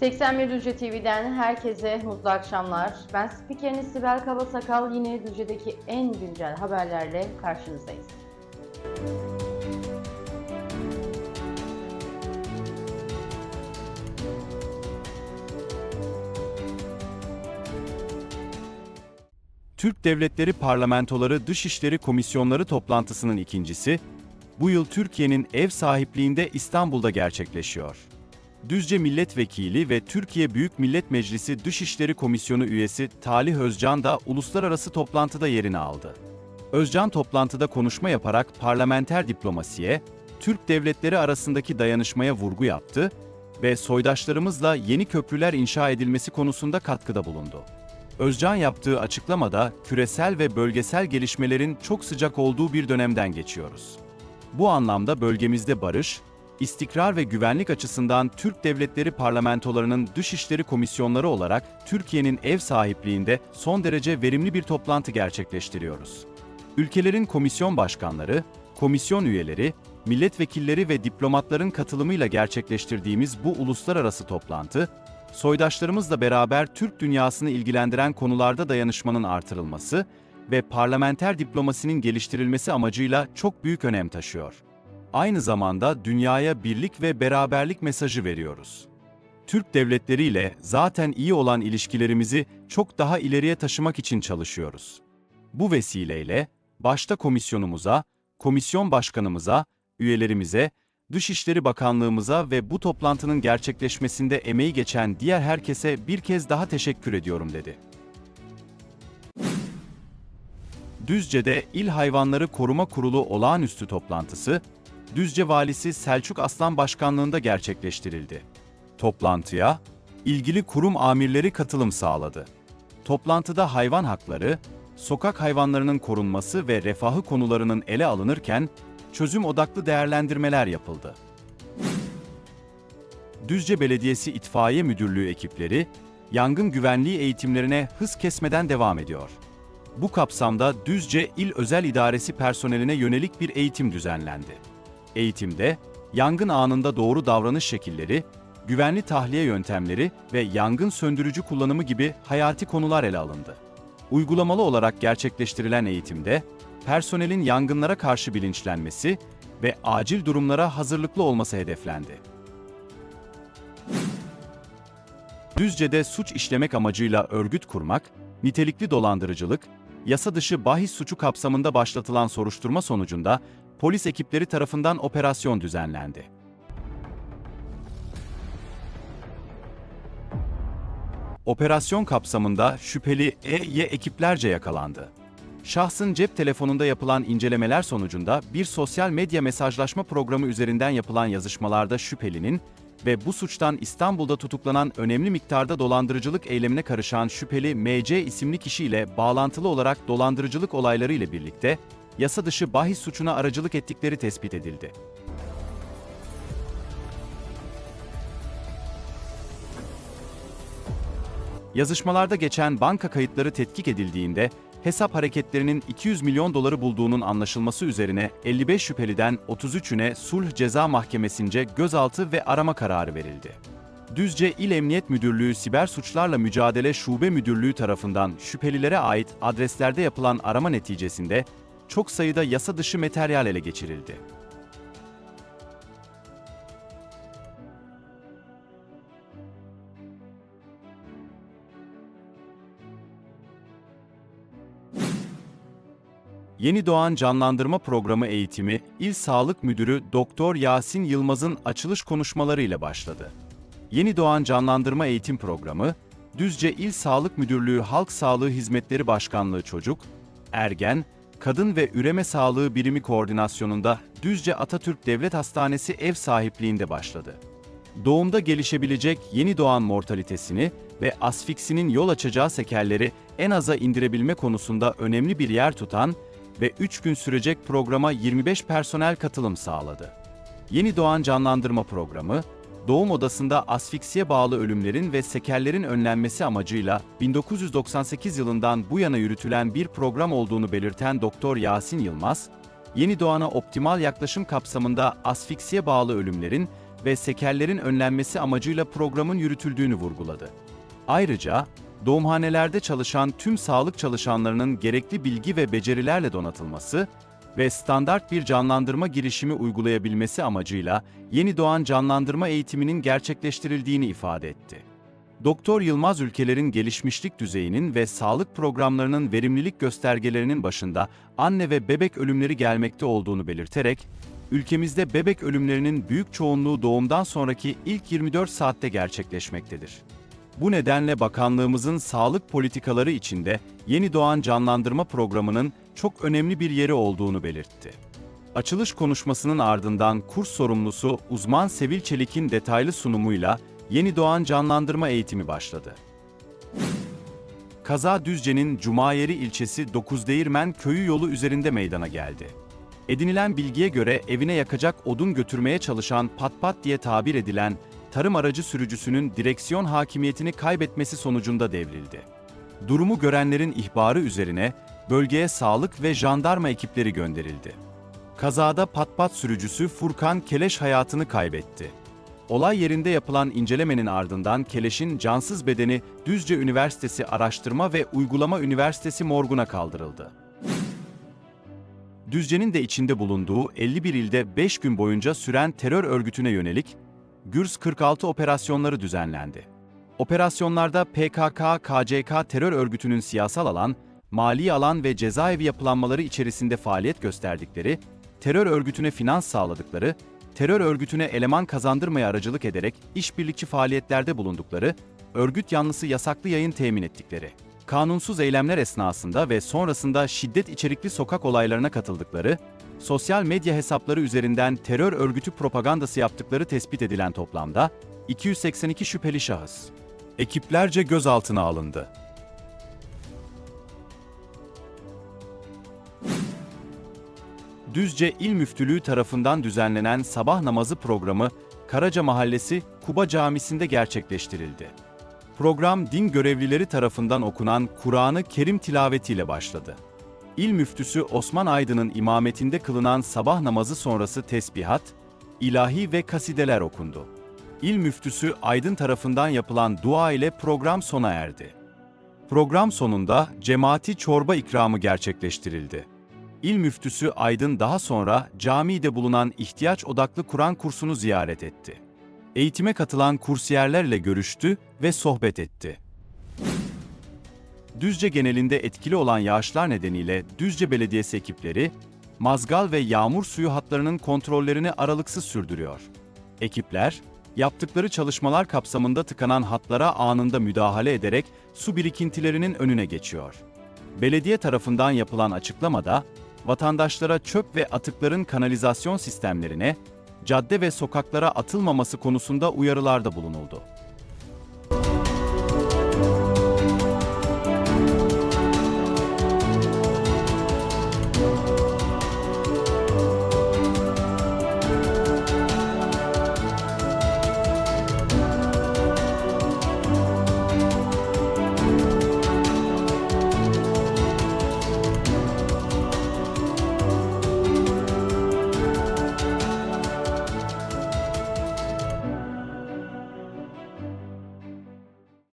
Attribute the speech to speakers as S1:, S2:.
S1: ...81 Düzce TV'den herkese mutlu akşamlar. Ben spikeriniz Sibel Kabasakal yine Düzce'deki en güncel haberlerle karşınızdayız.
S2: Türk Devletleri Parlamentoları Dışişleri Komisyonları toplantısının ikincisi, bu yıl Türkiye'nin ev sahipliğinde İstanbul'da gerçekleşiyor. Düzce Milletvekili ve Türkiye Büyük Millet Meclisi Dışişleri Komisyonu üyesi Talih Özcan da uluslararası toplantıda yerini aldı. Özcan toplantıda konuşma yaparak parlamenter diplomasiye, Türk devletleri arasındaki dayanışmaya vurgu yaptı ve soydaşlarımızla yeni köprüler inşa edilmesi konusunda katkıda bulundu. Özcan yaptığı açıklamada küresel ve bölgesel gelişmelerin çok sıcak olduğu bir dönemden geçiyoruz. Bu anlamda bölgemizde barış, istikrar ve güvenlik açısından Türk devletleri parlamentolarının dışişleri komisyonları olarak Türkiye'nin ev sahipliğinde son derece verimli bir toplantı gerçekleştiriyoruz. Ülkelerin komisyon başkanları, komisyon üyeleri, milletvekilleri ve diplomatların katılımıyla gerçekleştirdiğimiz bu uluslararası toplantı, soydaşlarımızla beraber Türk dünyasını ilgilendiren konularda dayanışmanın artırılması ve parlamenter diplomasinin geliştirilmesi amacıyla çok büyük önem taşıyor. Aynı zamanda dünyaya birlik ve beraberlik mesajı veriyoruz. Türk devletleriyle zaten iyi olan ilişkilerimizi çok daha ileriye taşımak için çalışıyoruz. Bu vesileyle başta komisyonumuza, komisyon başkanımıza, üyelerimize, Dışişleri Bakanlığımıza ve bu toplantının gerçekleşmesinde emeği geçen diğer herkese bir kez daha teşekkür ediyorum dedi. Düzce'de İl Hayvanları Koruma Kurulu olağanüstü toplantısı, Düzce Valisi Selçuk Aslan Başkanlığında gerçekleştirildi. Toplantıya, ilgili kurum amirleri katılım sağladı. Toplantıda hayvan hakları, sokak hayvanlarının korunması ve refahı konularının ele alınırken, çözüm odaklı değerlendirmeler yapıldı. Düzce Belediyesi İtfaiye Müdürlüğü ekipleri, yangın güvenliği eğitimlerine hız kesmeden devam ediyor. Bu kapsamda Düzce İl Özel İdaresi personeline yönelik bir eğitim düzenlendi. Eğitimde, yangın anında doğru davranış şekilleri, güvenli tahliye yöntemleri ve yangın söndürücü kullanımı gibi hayati konular ele alındı. Uygulamalı olarak gerçekleştirilen eğitimde, personelin yangınlara karşı bilinçlenmesi ve acil durumlara hazırlıklı olması hedeflendi. Düzce'de suç işlemek amacıyla örgüt kurmak, nitelikli dolandırıcılık, yasa dışı bahis suçu kapsamında başlatılan soruşturma sonucunda polis ekipleri tarafından operasyon düzenlendi. Operasyon kapsamında şüpheli E.Y. ekiplerce yakalandı. Şahsın cep telefonunda yapılan incelemeler sonucunda bir sosyal medya mesajlaşma programı üzerinden yapılan yazışmalarda şüphelinin ve bu suçtan İstanbul'da tutuklanan önemli miktarda dolandırıcılık eylemine karışan şüpheli MC isimli kişiyle bağlantılı olarak dolandırıcılık olayları ile birlikte yasa dışı bahis suçuna aracılık ettikleri tespit edildi. Yazışmalarda geçen banka kayıtları tetkik edildiğinde hesap hareketlerinin 200 milyon doları bulduğunun anlaşılması üzerine 55 şüpheliden 33'üne sulh ceza mahkemesince gözaltı ve arama kararı verildi. Düzce İl Emniyet Müdürlüğü Siber Suçlarla Mücadele Şube Müdürlüğü tarafından şüphelilere ait adreslerde yapılan arama neticesinde çok sayıda yasa dışı materyal ele geçirildi. Yeni Doğan Canlandırma Programı eğitimi İl Sağlık Müdürü Doktor Yasin Yılmaz'ın açılış konuşmalarıyla başladı. Yeni Doğan Canlandırma Eğitim Programı, Düzce İl Sağlık Müdürlüğü Halk Sağlığı Hizmetleri Başkanlığı Çocuk, Ergen, Kadın ve Üreme Sağlığı Birimi koordinasyonunda Düzce Atatürk Devlet Hastanesi ev sahipliğinde başladı. Doğumda gelişebilecek yeni doğan mortalitesini ve asfiksinin yol açacağı sekerleri en aza indirebilme konusunda önemli bir yer tutan ve 3 gün sürecek programa 25 personel katılım sağladı. Yeni Doğan Canlandırma Programı, doğum odasında asfiksiye bağlı ölümlerin ve sekerlerin önlenmesi amacıyla 1998 yılından bu yana yürütülen bir program olduğunu belirten Doktor Yasin Yılmaz, yeni doğana optimal yaklaşım kapsamında asfiksiye bağlı ölümlerin ve sekerlerin önlenmesi amacıyla programın yürütüldüğünü vurguladı. Ayrıca, doğumhanelerde çalışan tüm sağlık çalışanlarının gerekli bilgi ve becerilerle donatılması ve standart bir canlandırma girişimi uygulayabilmesi amacıyla yeni doğan canlandırma eğitiminin gerçekleştirildiğini ifade etti. Doktor Yılmaz ülkelerin gelişmişlik düzeyinin ve sağlık programlarının verimlilik göstergelerinin başında anne ve bebek ölümleri gelmekte olduğunu belirterek, ülkemizde bebek ölümlerinin büyük çoğunluğu doğumdan sonraki ilk 24 saatte gerçekleşmektedir. Bu nedenle bakanlığımızın sağlık politikaları içinde yeni doğan canlandırma programının çok önemli bir yeri olduğunu belirtti. Açılış konuşmasının ardından kurs sorumlusu uzman Sevil Çelik'in detaylı sunumuyla yeni doğan canlandırma eğitimi başladı. Kaza Düzce'nin Cumayeri ilçesi Dokuzdeğirmen köyü yolu üzerinde meydana geldi. Edinilen bilgiye göre evine yakacak odun götürmeye çalışan pat pat diye tabir edilen tarım aracı sürücüsünün direksiyon hakimiyetini kaybetmesi sonucunda devrildi. Durumu görenlerin ihbarı üzerine bölgeye sağlık ve jandarma ekipleri gönderildi. Kazada patpat sürücüsü Furkan Keleş hayatını kaybetti. Olay yerinde yapılan incelemenin ardından Keleş'in cansız bedeni Düzce Üniversitesi Araştırma ve Uygulama Üniversitesi morguna kaldırıldı. Düzce'nin de içinde bulunduğu 51 ilde 5 gün boyunca süren terör örgütüne yönelik Gürs 46 operasyonları düzenlendi. Operasyonlarda PKK, KCK terör örgütünün siyasal alan, mali alan ve cezaevi yapılanmaları içerisinde faaliyet gösterdikleri, terör örgütüne finans sağladıkları, terör örgütüne eleman kazandırmaya aracılık ederek işbirlikçi faaliyetlerde bulundukları, örgüt yanlısı yasaklı yayın temin ettikleri, kanunsuz eylemler esnasında ve sonrasında şiddet içerikli sokak olaylarına katıldıkları, sosyal medya hesapları üzerinden terör örgütü propagandası yaptıkları tespit edilen toplamda 282 şüpheli şahıs. Ekiplerce gözaltına alındı. Düzce İl Müftülüğü tarafından düzenlenen sabah namazı programı Karaca Mahallesi Kuba Camisi'nde gerçekleştirildi. Program din görevlileri tarafından okunan Kur'an-ı Kerim tilavetiyle başladı. İl Müftüsü Osman Aydın'ın imametinde kılınan sabah namazı sonrası tesbihat, ilahi ve kasideler okundu. İl Müftüsü Aydın tarafından yapılan dua ile program sona erdi. Program sonunda cemaati çorba ikramı gerçekleştirildi. İl Müftüsü Aydın daha sonra camide bulunan ihtiyaç odaklı Kur'an kursunu ziyaret etti. Eğitime katılan kursiyerlerle görüştü ve sohbet etti. Düzce genelinde etkili olan yağışlar nedeniyle Düzce Belediyesi ekipleri, mazgal ve yağmur suyu hatlarının kontrollerini aralıksız sürdürüyor. Ekipler, yaptıkları çalışmalar kapsamında tıkanan hatlara anında müdahale ederek su birikintilerinin önüne geçiyor. Belediye tarafından yapılan açıklamada, vatandaşlara çöp ve atıkların kanalizasyon sistemlerine, cadde ve sokaklara atılmaması konusunda uyarılarda bulunuldu.